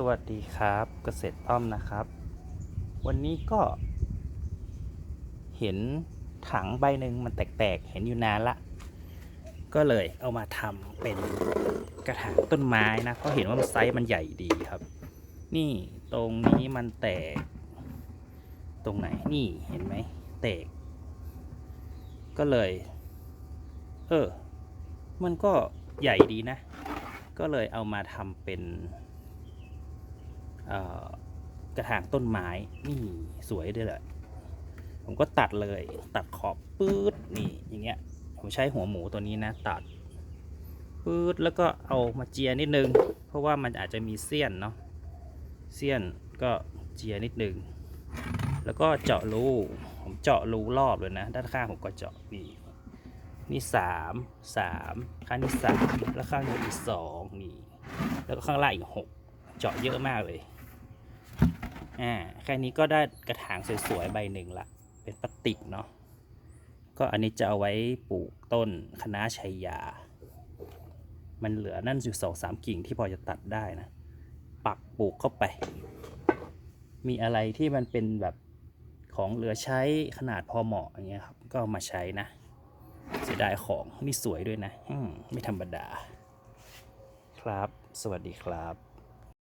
สวัสดีครับเกษตรอ้อมนะครับ วันนี้ก็ เห็นถังใบหนึ่งมันแตกๆ เห็นอยู่นานละ ก็เลยเอามาทำเป็นกระถางต้นไม้นะ เพราะเห็นว่ามันไซส์มันใหญ่ดีครับ นี่ตรงนี้มันแตก ตรงไหนนี่เห็นไหมแตก ก็เลย เออ มันก็ใหญ่ดีนะ ก็เลยเอามาทำเป็น กระถางต้นไม้นี่สวยด้วยแหละผมก็ตัดเลยตัดขอบปื๊ดนี่อย่างเงี้ยผมใช้หัวหมูตัวนี้นะตัดปื๊ดแล้วก็เอามาเจียนิดนึง เพราะว่ามันอาจจะมีเสี้ยนเนาะเสี้ยนก็เจียนิดนึง แล้วก็เจาะรูผมเจาะรูรอบเลยนะ ด้านข้างผมก็เจาะนี่นี่สามสามข้างนี้สามแล้วข้างนี้อีกสองนี่แล้วก็ข้างล่างอีกหกเจาะเยอะมากเลย อ่าแค่นี้ก็ได้กระถางสวยๆใบหนึ่งละ เป็นพลาสติกเนาะก็อันนี้จะเอาไว้ปลูกต้นคณะชัยยา มันเหลือนั่นอยู่สองสามกิ่งที่พอจะตัดได้นะ ปักปลูกเข้าไป มีอะไรที่มันเป็นแบบของเหลือใช้ขนาดพอเหมาะอย่างเงี้ยครับ ก็มาใช้นะ เสียดายของนี่สวยด้วยนะ อืมไม่ธรรมดา ครับ สวัสดีครับ